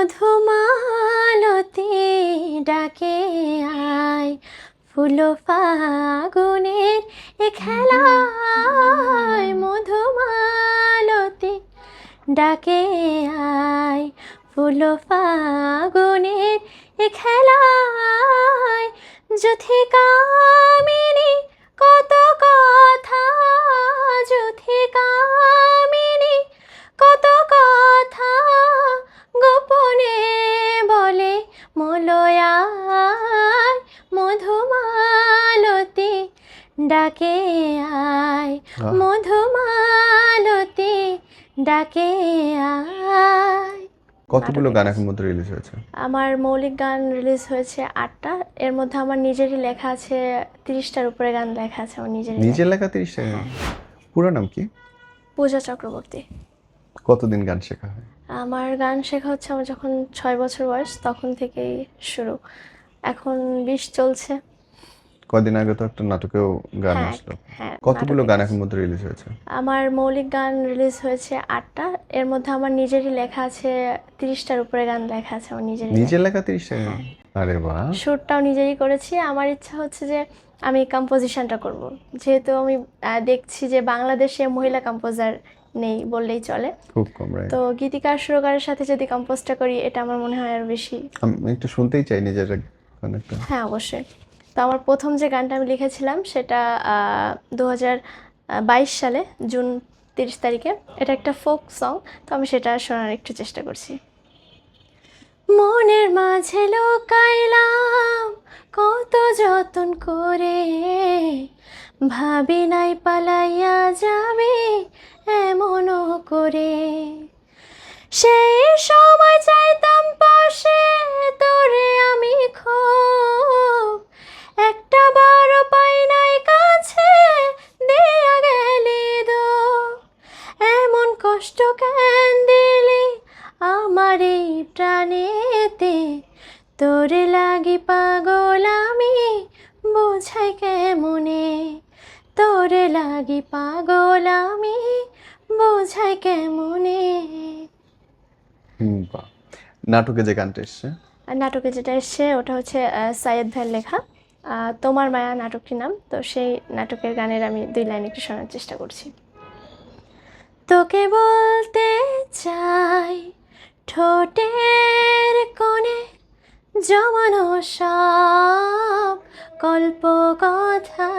মধুমালতি ডাকে আয়। ফুল ফাগুনের এ খেলায় মধুমালতি ডাকে আয়। ফুল ফাগুনের এ খেলায় যথিকামিনী কত কতগুলো গান এখন মধ্যে রিলিজ হয়েছে? আমার মৌলিক গান রিলিজ হয়েছে আটটা। এর মধ্যে আমার নিজেরই লেখা আছে তিরিশটার উপরে গান লেখা আছে আমার নিজের নিজের লেখা তিরিশ টাকা পুরো নাম কি? পূজা চক্রবর্তী। কতদিন গান শেখা হয়? আমার গান শেখা হচ্ছে আমার যখন ছয় বছর বয়স তখন থেকেই শুরু। এখন বিশ চলছে। কদিন আগে তো একটা নাটকেও গান হ্যাঁ, আসলো। হ্যাঁ কতগুলো গান এখন মধ্যে রিলিজ হয়েছে? আমার মৌলিক গান রিলিজ হয়েছে আটটা। এর মধ্যে আমার নিজেরই লেখা আছে তিরিশটার উপরে গান লেখা আছে আমার নিজেরই নিজের লেখা। তিরিশ টাকা আরে বাহ। সুরটাও নিজেরই করেছি। আমার ইচ্ছা হচ্ছে যে আমি কম্পোজিশনটা করব। যেহেতু আমি দেখছি যে বাংলাদেশে মহিলা কম্পোজার নেই বললেই চলে। খুব কম তো গীতিকার সুরকারের সাথে যদি কম্পোজটা করি এটা আমার মনে হয় আর বেশি আমি একটু শুনতেই চাই নিজের একটা। হ্যাঁ অবশ্যই। তো আমার প্রথম যে গানটা আমি লিখেছিলাম সেটা দু বাইশ সালে, জুন তিরিশ তারিখে। এটা একটা ফোক সং, তো আমি সেটা শোনার একটু চেষ্টা করছি। মনের মাঝে লোকাইলাম, কত যতন করে। ভাবি নাই পালাইয়া যাবে, এমনও করে। সেই সময় চাইতাম কষ্ট কেন দিলি আমার এই প্রাণেতে? তোরে লাগি পাগল আমি বোঝাই কেমনে? তোরে লাগি পাগল আমি বোঝাই কেমনে? নাটকে যে গানটা এসছে? আর নাটকে যেটা এসছে ওটা হচ্ছে সাইয়েদ ভাইয়ের লেখা। তোমার মায়া নাটকটির নাম তো সেই নাটকের গানের আমি দুই লাইন একটু শোনার চেষ্টা করছি। তোকে বলতে চাই, ঠোঁটের কোণে জমানো সব কল্প কথা।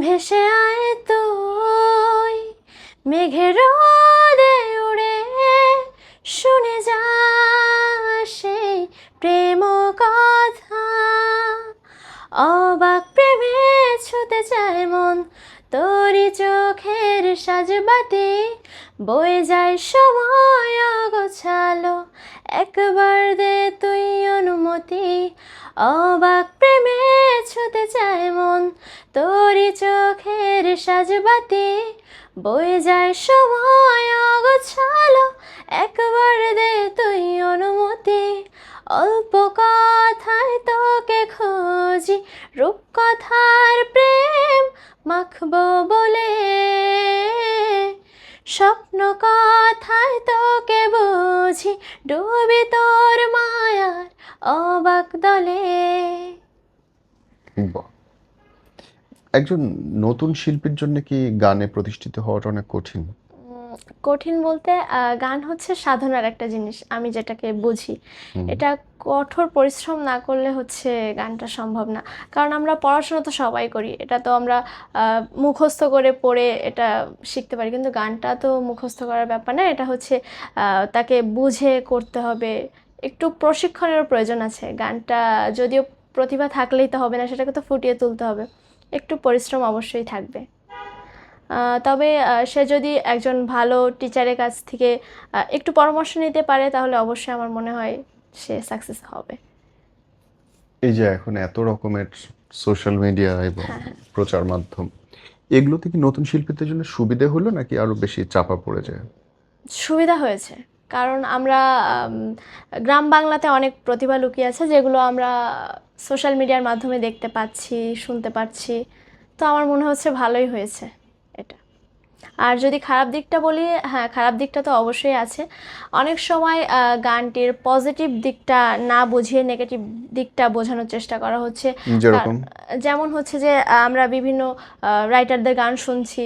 ভেসে আয় তুই, মেঘের রোদে উড়ে শুনে যা সেই প্রেম কথা। অবাক প্রেমে ছুতে চায় মন তোরি চোখের সাজবাতি বয়ে যায় সময় গোছালো একবার দে তুই অনুমতি, অবাক প্রেমে ছুতে চায় মন। তোরি চোখের সাজবাতি বয়ে যায় সময় গোছালো একবার দে তুই অনুমতি অল্প কথায় তোকে খুঁজি, রূপকথার প্রেম মাখবো বলে। স্বপ্ন কথায় তোকে বুঝি, ডুবি তোর মায়ার অবাক দলে। একজন নতুন শিল্পীর জন্য কি গানে প্রতিষ্ঠিত হওয়াটা অনেক কঠিন? কঠিন বলতে গান হচ্ছে সাধনার একটা জিনিস আমি যেটাকে বুঝি। এটা কঠোর পরিশ্রম না করলে হচ্ছে গানটা সম্ভব না। কারণ আমরা পড়াশোনা তো সবাই করি এটা তো আমরা মুখস্থ করে পড়ে এটা শিখতে পারি। কিন্তু গানটা তো মুখস্থ করার ব্যাপার না এটা হচ্ছে তাকে বুঝে করতে হবে। একটু প্রশিক্ষণেরও প্রয়োজন আছে। গানটা যদিও প্রতিভা থাকলেই তো হবে না সেটাকে তো ফুটিয়ে তুলতে হবে। একটু পরিশ্রম অবশ্যই থাকবে। তবে সে যদি একজন ভালো টিচারের কাছ থেকে একটু পরামর্শ নিতে পারে তাহলে অবশ্যই আমার মনে হয় সে সাকসেস হবে। এই যে এখন এত রকমের সোশ্যাল মিডিয়া এবং হ্যাঁ, প্রচার মাধ্যম এগুলো থেকে নতুন শিল্পীদের জন্য সুবিধা হলো নাকি আরও বেশি চাপা পড়ে যায়? সুবিধা হয়েছে কারণ আমরা গ্রাম বাংলাতে অনেক প্রতিভা লুকিয়ে আছে যেগুলো আমরা সোশ্যাল মিডিয়ার মাধ্যমে দেখতে পাচ্ছি শুনতে পাচ্ছি। তো আমার মনে হচ্ছে ভালোই হয়েছে। আর যদি খারাপ দিকটা বলি হ্যাঁ খারাপ দিকটা তো অবশ্যই আছে। অনেক সময় গানটির পজিটিভ দিকটা না বুঝিয়ে নেগেটিভ দিকটা বোঝানোর চেষ্টা করা হচ্ছে। যেমন হচ্ছে যে আমরা বিভিন্ন রাইটারদের গান শুনছি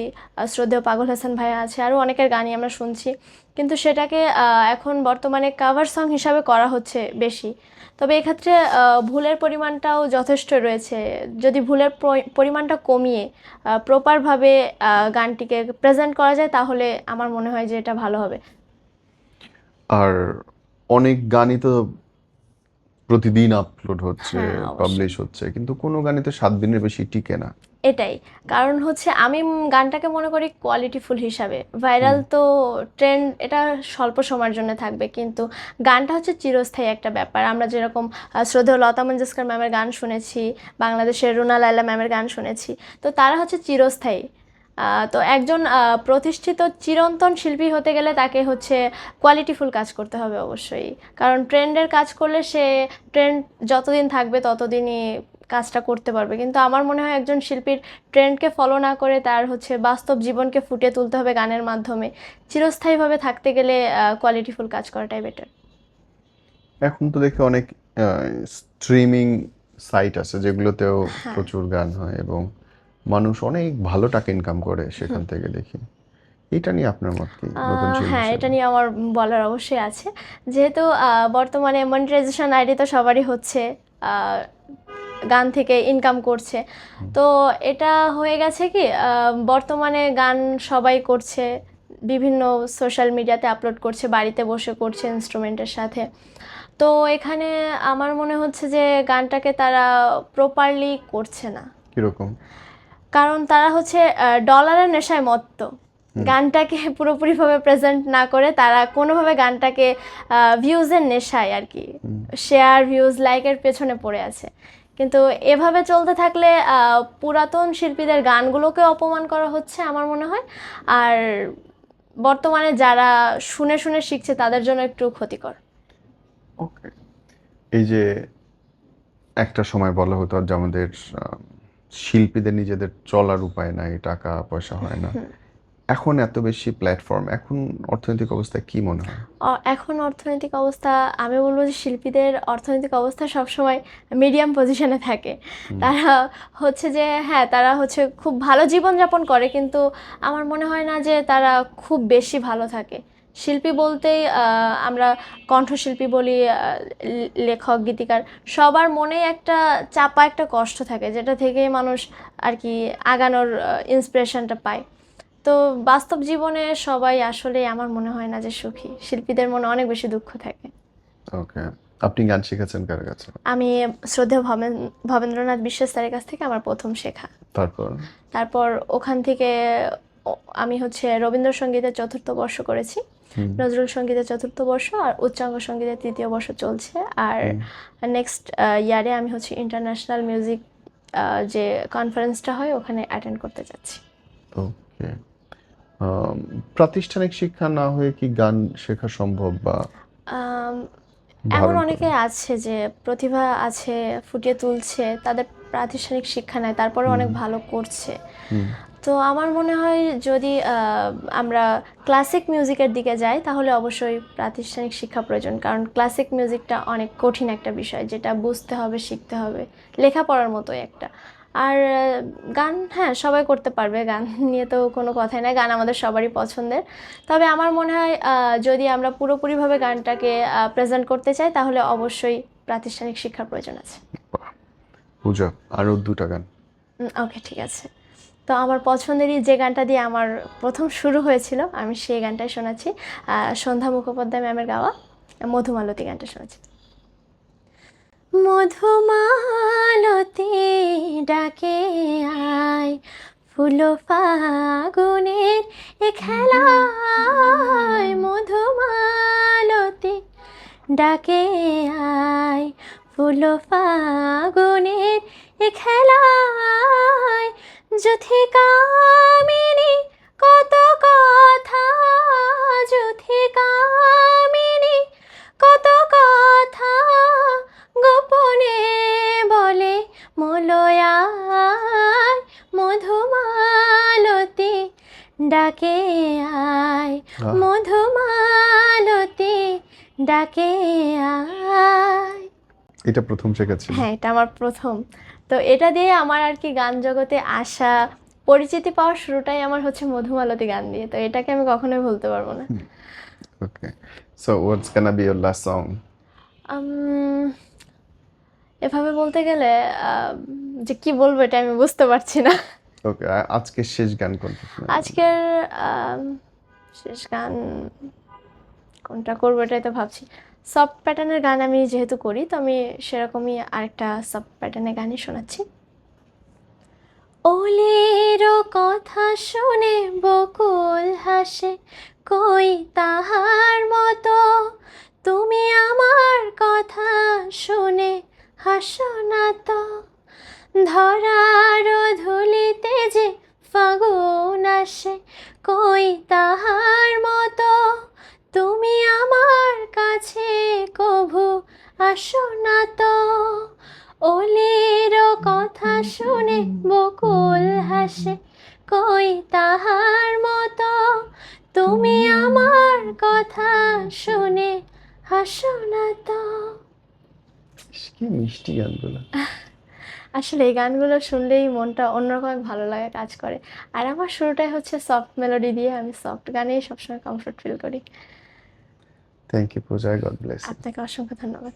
শ্রদ্ধেয় পাগল হাসান ভাইয়া আছে আরও অনেকের গানই আমরা শুনছি। কিন্তু সেটাকে এখন বর্তমানে কাভার সং হিসাবে করা হচ্ছে বেশি। তবে এক্ষেত্রে ভুলের পরিমাণটাও যথেষ্ট রয়েছে। যদি ভুলের পরিমাণটা কমিয়ে প্রপারভাবে গানটিকে প্রেজেন্ট করা যায় তাহলে আমার মনে হয় যে এটা ভালো হবে। আর অনেক গানই তো প্রতিদিন আপলোড হচ্ছে হ্যাঁ, অবশ্যই। পাবলিশ হচ্ছে কিন্তু কোনো গানই তো সাত দিনের বেশি টিকে না। এটাই। কারণ হচ্ছে আমি উম গানটাকে মনে করি কোয়ালিটিফুল হিসাবে। ভাইরাল তো ট্রেন্ড এটা স্বল্প সময়ের জন্য থাকবে কিন্তু গানটা হচ্ছে চিরস্থায়ী একটা ব্যাপার। আমরা যেরকম আহ, শ্রদ্ধেয় লতা মঞ্গেশকর ম্যামের গান শুনেছি বাংলাদেশের রুনা লায়লা ম্যামের গান শুনেছি তো তারা হচ্ছে চিরস্থায়ী। তো একজন প্রতিষ্ঠিত চিরন্তন শিল্পী হতে গেলে তাকে হচ্ছে কোয়ালিটিফুল কাজ করতে হবে অবশ্যই। কারণ ট্রেন্ডের কাজ করলে সে ট্রেন্ড যতদিন থাকবে ততদিনই কাজটা করতে পারবে। কিন্তু আমার মনে হয় একজন শিল্পীর ট্রেন্ডকে ফলো না করে তার হচ্ছে বাস্তব জীবনকে ফুটিয়ে তুলতে হবে গানের মাধ্যমে। চিরস্থায়ীভাবে থাকতে গেলে কোয়ালিটিফুল কাজ করাটাই বেটার এখন তো দেখি অনেক স্ট্রিমিং সাইট আছে যেগুলোতেও হ্যাঁ। প্রচুর গান হয় এবং মানুষ অনেক ভালো টাকা ইনকাম করে সেখান থেকে দেখি। এটা নিয়ে আপনার মত কি? হ্যাঁ এটা নিয়ে আমার বলার অবশ্যই আছে। যেহেতু বর্তমানে মনিটাইজেশন আইডি তো সবারই হচ্ছে গান থেকে ইনকাম করছে। তো এটা হয়ে গেছে কি বর্তমানে গান সবাই করছে বিভিন্ন সোশ্যাল মিডিয়াতে আপলোড করছে বাড়িতে বসে করছে ইনস্ট্রুমেন্টের সাথে। তো এখানে আমার মনে হচ্ছে যে গানটাকে তারা প্রপারলি করছে না। কীরকম? কারণ তারা হচ্ছে ডলারের নেশায় মত্ত। গানটাকে পুরোপুরিভাবে প্রেজেন্ট না করে তারা কোনোভাবে গানটাকে ভিউজের নেশায় আর কি শেয়ার ভিউজ লাইকের পেছনে পড়ে আছে। কিন্তু এভাবে চলতে থাকলে পুরাতন শিল্পীদের গানগুলোকে অপমান করা হচ্ছে আমার মনে হয়। আর বর্তমানে যারা শুনে শুনে শিখছে তাদের জন্য একটু ক্ষতিকর। ওকে এই যে একটা সময় বলা হতো যে আমাদের শিল্পীদের নিজেদের চলার উপায় নাই টাকা পয়সা হয় না। এখন এত বেশি প্ল্যাটফর্ম এখন অর্থনৈতিক অবস্থা কি মনে হয়? এখন অর্থনৈতিক অবস্থা আমি বলব যে শিল্পীদের অর্থনৈতিক অবস্থা সবসময় মিডিয়াম পজিশনে থাকে। তারা হচ্ছে যে হ্যাঁ তারা হচ্ছে খুব ভালো জীবনযাপন করে কিন্তু আমার মনে হয় না যে তারা খুব বেশি ভালো থাকে। শিল্পী বলতেই আমরা কণ্ঠশিল্পী বলি লেখক গীতিকার সবার মনেই একটা চাপা একটা কষ্ট থাকে যেটা থেকে মানুষ আর কি আগানোর ইন্সপিরেশনটা পায়। তো বাস্তব জীবনে সবাই আসলে আমার মনে হয় না যে সুখী। শিল্পীদের মনে অনেক বেশি দুঃখ থাকে। ওকে। আপনি গান শিখেছেন কার কাছে? আমি শ্রদ্ধেয় ভবেন ভবেন্দ্রনাথ বিশ্বাস স্যারের কাছ থেকে আমার প্রথম শেখা। তারপর? তারপর ওখান থেকে আমি হচ্ছে রবীন্দ্রসঙ্গীতের চতুর্থ বর্ষ করেছি। নজরুল সঙ্গীতের চতুর্থ বর্ষ আর উচ্চাঙ্গ সঙ্গীতের তৃতীয় বর্ষ চলছে। আর নেক্সট ইয়ারে আমি হচ্ছে ইন্টারন্যাশনাল মিউজিক যে কনফারেন্সটা হয় ওখানে অ্যাটেন্ড করতে যাচ্ছি। ওকে প্রাতিষ্ঠানিক শিক্ষা না হয়ে কি গান শেখা সম্ভব বা এমন অনেকে আছে যে প্রতিভা আছে ফুটিয়ে তুলছে তাদের প্রাতিষ্ঠানিক শিক্ষা নেয় তারপরে অনেক ভালো করছে। তো আমার মনে হয় যদি আমরা ক্লাসিক মিউজিকের দিকে যাই তাহলে অবশ্যই প্রাতিষ্ঠানিক শিক্ষা প্রয়োজন। কারণ ক্লাসিক মিউজিকটা অনেক কঠিন একটা বিষয় যেটা বুঝতে হবে শিখতে হবে লেখাপড়ার মতোই একটা। আর গান হ্যাঁ সবাই করতে পারবে গান নিয়ে তো কোনো কথাই নাই গান আমাদের সবারই পছন্দের। তবে আমার মনে হয় যদি আমরা পুরোপুরিভাবে গানটাকে প্রেজেন্ট করতে চাই তাহলে অবশ্যই প্রাতিষ্ঠানিক শিক্ষার প্রয়োজন আছে। পূজা আরও দুটা গান। ওকে ঠিক আছে। তো আমার পছন্দেরই যে গানটা দিয়ে আমার প্রথম শুরু হয়েছিল, আমি সেই গানটাই শোনাচ্ছি। সন্ধ্যা মুখোপাধ্যায় ম্যামের গাওয়া মধুমালতী গানটা শোনাচ্ছি। মধুমালতী ডাকে আয়, ফুল ফাগুনের এ খেলায় মধুমালতী ডাকে আয়, ফুল ফাগুনের এ খেলায় যথি কামিনী কত কথা যথি কামিনী কত কথা গোপনে বলে মলয়ায় মধুমালতী ডাকে আয় মধুমালতি ডাকে আয়। এটা প্রথম শেখাচ্ছিল। হ্যাঁ এটা আমার প্রথম। তো এটা দিয়ে আমার আর কি গান জগতে আসা পরিচিতি পাওয়ার শুরুটাই আমার হচ্ছে মধুমালতি গান দিয়ে। তো এটাকে আমি কখনোই ভুলতে পারব না। Okay. So what's gonna be your last song এভাবে বলতে গেলে যে কি বলব এটা আমি বুঝতে পারছি না। ওকে আজকের শেষ গান কোনটা? আজকের শেষ গান কোনটা করব এটাই তো ভাবছি। সফট প্যাটার্নের গান আমি যেহেতু করি, তো আমি সেরকমই আরেকটা সফট প্যাটার্নের গানই শোনাচ্ছি। ওলেরও কথা শুনে বকুল হাসে, কই তাহার মতো? তুমি আমার কথা শুনে হাসো না তো। ধরার ধুলিতে যে ফাগুন আসে, কই তাহার মতো? তুমি আমার কাছে কভু আসো না তো। ওলের কথা শুনে বকুল হাসে কই তাহার মতো? তুমি আমার কথা শুনে হাসো না তো। কি মিষ্টি গানগুলো। আসলে এই গানগুলো শুনলেই মনটা অন্যরকম এক ভালো লাগা কাজ করে। আর আমার শুরুটাই হচ্ছে সফট মেলোডি দিয়ে আমি সফট গানেই সবসময় কমফোর্ট ফিল করি। Thank you Puja God bless আপনাকে অসংখ্য ধন্যবাদ।